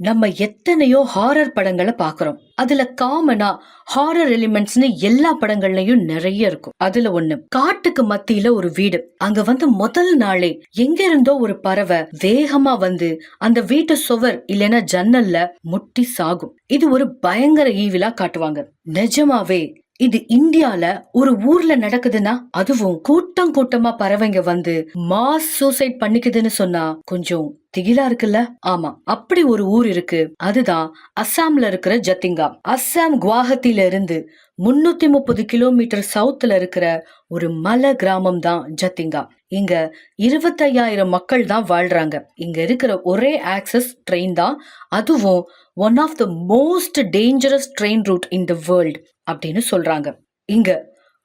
நம்ம எத்தனையோ ஹாரர் படங்களை பாக்குறோம் அதுல காமனா ஹாரர் எலிமெண்ட்ஸ்னு எல்லா படங்கள்லயும் நிறைய இருக்கும். அதுல ஒண்ணு காட்டுக்கு மத்தியில ஒரு வீடு. அங்க வந்து முதல் நாளே எங்க இருந்தோ ஒரு பறவை வேகமா வந்து அந்த வீட்டு சுவர் இல்லைன்னா ஜன்னல்ல முட்டி சாகும். இது ஒரு பயங்கர ஈவிலா காட்டுவாங்க. நிஜமாவே இது இந்தியால ஒரு ஊர்ல நடக்குதுன்னா அதுவும் கூட்டம் கூட்டமா பறவைங்க வந்து மாஸ் சூசைட் பண்ணிக்குதுன்னு சொன்னா கொஞ்சம் திகிலா இருக்குல்ல? ஆமா. அப்படி ஒரு ஊர் இருக்கு. அதுதான் அஸ்ஸாம்ல இருக்கிற ஜத்திங்கா அஸ்ஸாம் குவாஹத்தில இருந்து முன்னூத்தி முப்பது கிலோமீட்டர் சவுத்துல இருக்கிற ஒரு மலை கிராமம் தான் ஜத்திங்கா இங்க இருபத்தையாயிரம் மக்கள் தான் வாழ்றாங்க. இங்க இருக்கிற ஒரே ஆக்சஸ் ட்ரெயின் தான். அதுவும் one of the most dangerous train route in the world அப்படின்னு சொல்றாங்க. இங்க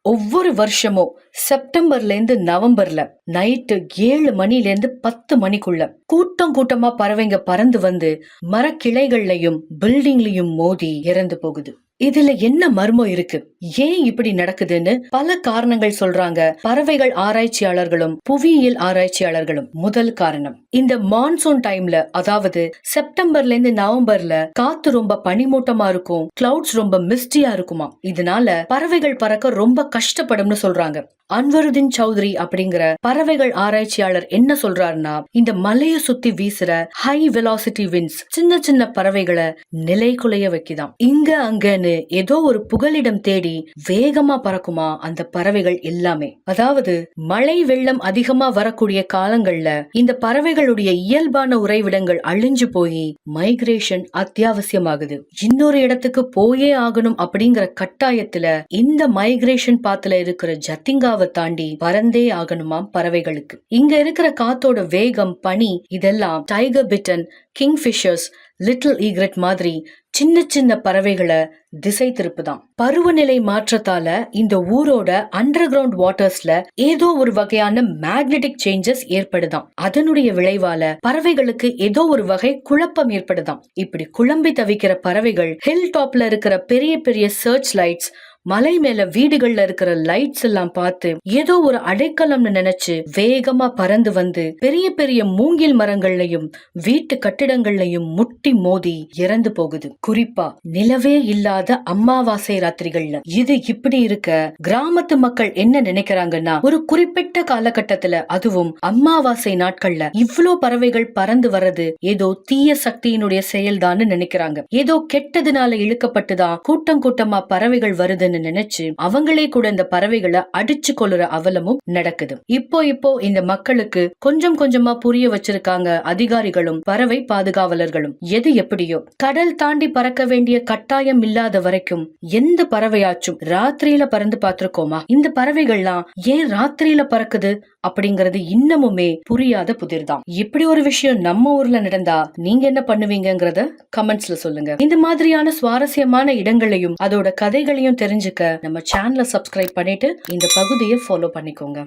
ஒவ்வொரு வருஷமும் செப்டம்பர்ல இருந்து நவம்பர்ல நைட்டு ஏழு மணில இருந்து பத்து மணிக்குள்ள கூட்டம் கூட்டமா பறவைங்க பறந்து வந்து மரக்கிளைகள்லயும் பில்டிங்லயும் மோதி இறந்து போகுது. இதுல என்ன மர்மம் இருக்கு? ஏன் இப்படி நடக்குதுன்னு பல காரணங்கள் சொல்றாங்க. பறவைகள் ஆராய்ச்சியாளர்களும் புவியியல் ஆராய்ச்சியாளர்களும் முதல் காரணம். இந்த மான்சூன் டைம்ல அதாவது செப்டம்பர்ல இருந்து நவம்பர்ல காத்து ரொம்ப பனிமூட்டமா இருக்கும் கிளவுட்ஸ் ரொம்ப மிஸ்டியா இருக்குமா இதனால பறவைகள் பறக்க ரொம்ப கஷ்டப்படும்னு சொல்றாங்க. அன்வருதீன் சௌத்ரி அப்படிங்கிற பறவைகள் ஆராய்ச்சியாளர் என்ன சொல்றாருன்னா இந்த மலையை சுத்தி வீசுற ஹை வெலாசிட்டி வின்ஸ் சின்ன சின்ன பறவைகளை நிலை குலைய வைக்குதாம். இங்க அங்கன்னு ஏதோ ஒரு புகலிடம் தேடி வேகமா பறக்குமா அந்த பறவைகள் எல்லாமே. அதாவது மழை வெள்ளம் அதிகமா வரக்கூடிய காலங்கள்ல இந்த பறவைகளுடைய இயல்பான உறைவிடங்கள் அழிஞ்சு போய் மைக்ரேஷன் அத்தியாவசியமாகுது. இன்னொரு இடத்துக்கு போயே ஆகணும் அப்படிங்கிற கட்டாயத்துல இந்த மைக்ரேஷன் பாத்துல இருக்கிற ஜத்திங்காவை தாண்டி பறந்தே ஆகணுமாம் பறவைகளுக்கு. இங்க இருக்கிற காத்தோட வேகம் பனி இதெல்லாம் tiger bittern kingfishers little egret மாதிரி சின்ன சின்ன பறவைகளை திசை திருப்புதாம் பருவநிலை மாற்றத்தால இந்த ஊரோட அண்டர் கிரவுண்ட் வாட்டர்ஸ்ல ஏதோ ஒரு வகையான மேக்னெட்டிக் சேஞ்சஸ் ஏற்படுதாம் அதனுடைய விளைவால பறவைகளுக்கு ஏதோ ஒரு வகை குழப்பம் ஏற்படுதாம் இப்படி குழம்பி தவிக்கிற பறவைகள் ஹில் டாப்ல இருக்கிற பெரிய பெரிய சர்ச் லைட்ஸ் மலை மேல வீடுகள்ல இருக்கிற லைட்ஸ் எல்லாம் பார்த்து ஏதோ ஒரு அடைக்கலம்னு நினைச்சு வேகமா பறந்து வந்து பெரிய பெரிய மூங்கில் மரங்கள்லயும் வீட்டு கட்டிடங்கள்லயும் முட்டி மோதி இறந்து போகுது. குறிப்பா நிலவே இல்லாத அம்மாவாசை ராத்திரிகள்ல. இது இப்படி இருக்க கிராமத்து மக்கள் என்ன நினைக்கிறாங்கன்னா ஒரு குறிப்பிட்ட காலகட்டத்துல அதுவும் அம்மாவாசை நாட்கள்ல இவ்ளோ பறவைகள் பறந்து வர்றது ஏதோ தீய சக்தியினுடைய செயல்தான்னு நினைக்கிறாங்க. ஏதோ கெட்டதுனால இழுக்கப்பட்டுதான் கூட்டம் கூட்டமா பறவைகள் வருதுன்னு நினைச்சு அவங்களே கூட இந்த பறவைகளை அடிச்சு கொள்ளுற அவலமும் நடக்குது. இப்போ இப்போ இந்த மக்களுக்கு கொஞ்சம் கொஞ்சமா புரிய வச்சிருக்காங்க அதிகாரிகளும் பறவை பாதுகாவலர்களும். எது எப்படியோ கடல் தாண்டி பறக்க வேண்டிய கட்டாயம் இல்லாத வரைக்கும் எந்த பறவையாச்சும் ராத்திரியில பறந்து பார்த்திருக்கோமா? இந்த பறவைகள்லாம் ஏன் ராத்திரியில பறக்குது அப்படிங்கறது இன்னமுமே புரியாத புதிர்தான். இப்படி ஒரு விஷயம் நம்ம ஊர்ல நடந்தா நீங்க என்ன பண்ணுவீங்கிறத கமெண்ட்ஸ்ல சொல்லுங்க. இந்த மாதிரியான சுவாரஸ்யமான இடங்களையும் அதோட கதைகளையும் தெரிஞ்சுக்க நம்ம சேனலை சப்ஸ்கிரைப் பண்ணிட்டு இந்த பகுதியை ஃபாலோ பண்ணிக்கோங்க.